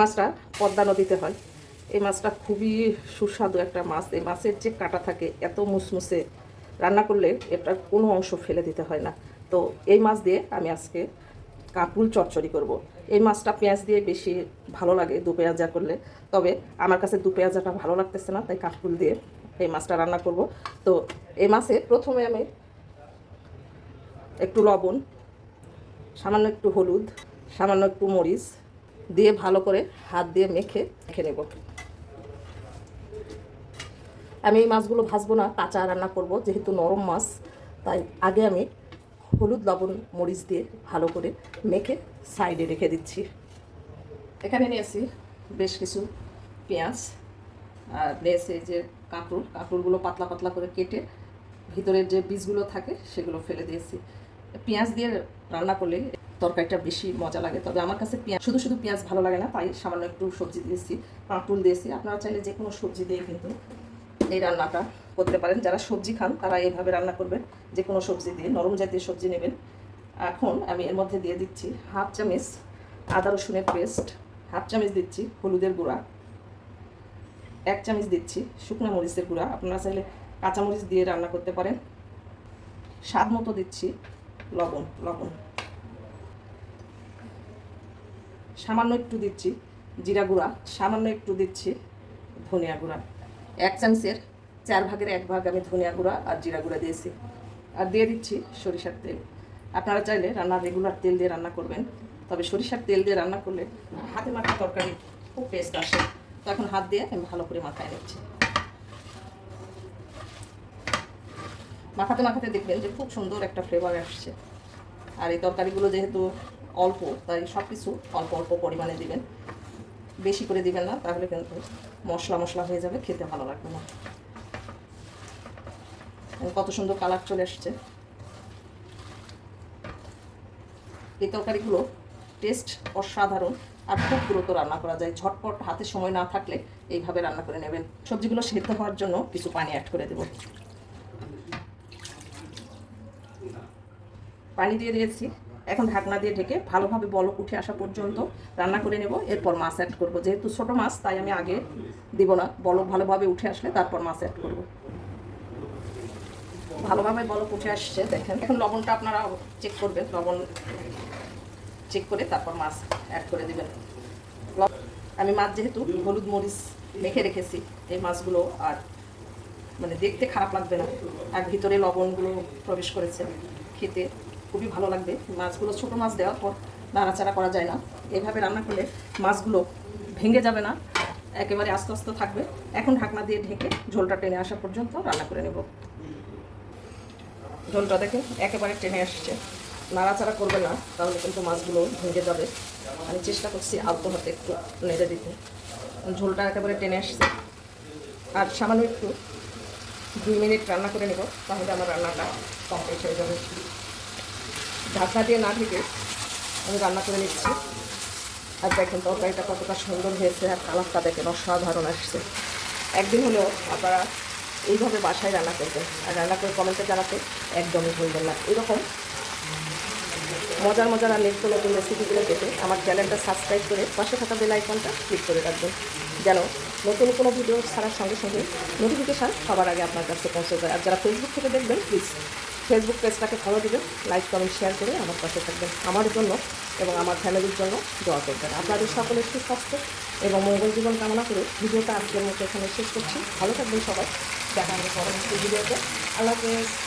মাছটা পদ্মা নদীতে হয়। এই মাছটা খুবই সুস্বাদু একটা মাছ। এই মাছের যে কাটা থাকে, এত মুসমুসে রান্না করলে এটার কোনো অংশ ফেলে দিতে হয় না। তো এই মাছ দিয়ে আমি আজকে কাঁকুল চচ্চড়ি করব। এই মাছটা পেঁয়াজ দিয়ে বেশি ভালো লাগে দু পেঁয়াজা করলে। তবে আমার কাছে দু পেঁয়াজাটা ভালো লাগতেছে না, তাই কাঁকুল দিয়ে এই মাছটা রান্না করব। তো এই মাছে প্রথমে আমি একটু লবণ, সামান্য একটু হলুদ, সামান্য একটু মরিচ দিয়ে ভালো করে হাত দিয়ে মেখে মেখে নেব। আমি এই মাছগুলো ভাজবো না, কাঁচা রান্না করব, যেহেতু নরম মাছ, তাই আগে আমি হলুদ, লবণ, মরিচ দিয়ে ভালো করে মেখে সাইডে রেখে দিচ্ছি। এখানে নিয়েছি বেশ কিছু পেঁয়াজ আর নিয়েছি যে কাঁকড়ুর কাঁকড়ুরগুলো পাতলা পাতলা করে কেটে ভিতরের যে বীজগুলো থাকে, সেগুলো ফেলে দিয়েছি। পেঁয়াজ দিয়ে রান্না করলে তরকারিটা বেশি মজা লাগে। তবে আমার কাছে পেঁয়াজ শুধু শুধু পেঁয়াজ ভালো লাগে না তাই সামান্য একটু সবজি দিয়েছি কাঁকড়ুল দিয়েছি। আপনারা চাইলে যে কোনো সবজি দিয়ে কিন্তু এই রান্নাটা করতে পারেন। যারা সবজি খান, তারা এইভাবে রান্না করবেন। যে কোনো সবজি দিয়ে, নরম জাতীয় সবজি নেবেন। এখন আমি এর মধ্যে দিয়ে দিচ্ছি হাফ চামচ আদা রসুনের পেস্ট, হাফ চামচ দিচ্ছি হলুদের গুঁড়া, এক চামচ দিচ্ছি শুকনো মরিচের গুঁড়া। আপনারা চাইলে কাঁচামরিচ দিয়ে রান্না করতে পারেন। স্বাদ মতো দিচ্ছি লবণ লবণ। সামান্য একটু দিচ্ছি জিরা গুঁড়া, সামান্য একটু দিচ্ছি ধনিয়া গুঁড়া। এক চামচের, চার ভাগের এক ভাগ আমি ধনিয়া গুঁড়া আর জিরা গুঁড়া দিয়েছি। আর দিয়ে দিচ্ছি সরিষার তেল। আপনারা চাইলে রান্না রেগুলার তেল দিয়ে রান্না করবেন, তবে সরিষার তেল দিয়ে রান্না করলে হাতে মাখা তরকারি খুব টেস্ট আসে। তো এখন হাত দিয়ে আমি ভালো করে মাখায় নিচ্ছি। মাখাতে মাখাতে দেখবেন যে খুব সুন্দর একটা ফ্লেভার আসছে। আর এই তরকারিগুলো যেহেতু অল্প, তাই সব কিছু অল্প অল্প পরিমাণে দিবেন। বেশি করে দিবেন না, তাহলে কিন্তু মশলা মশলা হয়ে যাবে, খেতে ভালো লাগবে না। কত সুন্দর কালার চলে আসছে। এই তরকারিগুলো টেস্ট অসাধারণ আর খুব দ্রুত রান্না করা যায়। ঝটপট হাতে সময় না থাকলে এইভাবে রান্না করে নেবেন। সবজিগুলো সেদ্ধ হওয়ার জন্য কিছু পানি অ্যাড করে দেব। পানি দিয়ে দিয়েছি। এখন ঢাকনা দিয়ে ঢেকে ভালোভাবে বলক উঠে আসা পর্যন্ত রান্না করে নেব। এরপর মাছ অ্যাড করব। যেহেতু ছোটো মাছ, তাই আমি আগে দিব না। বলক ভালোভাবে উঠে আসলে তারপর মাছ অ্যাড করব। ভালোভাবে বলক উঠে আসছে, দেখেন। এখন লবণটা আপনারা চেক করবেন। লবণ চেক করে তারপর মাছ অ্যাড করে দেবেন। আমি মাছ যেহেতু হলুদ মরিচ মেখে রেখেছি, এই মাছগুলো আর মানে দেখতে খারাপ লাগবে না। আর ভিতরে লবণগুলো প্রবেশ করেছে খেতে। খুবই ভালো লাগবে। মাছগুলো ছোট মাছ দেওয়ার পর নাড়াচাড়া করা যায় না। এভাবে রান্না করলে মাছগুলো ভেঙে যাবে না। একেবারে আস্তে আস্তে থাকবে। এখন ঢাকনা দিয়ে ঢেকে ঝোলটা টেনে আসা পর্যন্ত রান্না করে নেব। ঝোলটা দেখে একেবারে টেনে আসছে। নাড়াচাড়া করবে না, তাহলে কিন্তু মাছগুলো ভেঙে যাবে। আমি চেষ্টা করছি আলতো হাতে একটু নেড়ে দিতে। ঝোলটা একেবারে টেনে আসছে। আর সামান্য একটু দুই মিনিট রান্না করে নেব, তাহলে আমার রান্নাটা কমপ্লিট হয়ে যাবে। ঢাকনা দিয়ে না ঢেকে আমি রান্না করে নিচ্ছি। আর দেখেন তরকারিটা কতটা সুন্দর হয়েছে আর কালারটা দেখেন অসাধারণ আসছে। একদিন হলেও আপনারা এইভাবে বাসায় রান্না করবেন। আর রান্না করে কমেন্টে জানাতে একদমই ভুলবেন না। এরকম মজার মজার আর নিত্য নতুন রেসিপিগুলো পেতে আমার চ্যানেলটা সাবস্ক্রাইব করে পাশে থাকা বেল আইকনটা ক্লিক করে রাখবেন। যেন নতুন কোনো ভিডিও ছাড়ার সঙ্গে সঙ্গে নোটিফিকেশান সবার আগে আপনার কাছে পৌঁছে যায়। আর যারা ফেসবুক থেকে দেখবেন প্লিজ ফেসবুক পেজটাকে ফলো দিবেন লাইক কমেন্ট শেয়ার করে আমার পাশে থাকবেন আমার জন্য এবং আমার ফ্যামিলির জন্য দোয়া করবেন। আপনাদের সকলের সুস্বাস্থ্য এবং মঙ্গল জীবন কামনা করে ভিডিওটা আজকের মতো এখানে শেষ করছি। ভালো থাকবেন সবাই। দেখা হবে পরবর্তী ভিডিওতে। আল্লাহ হাফেজ।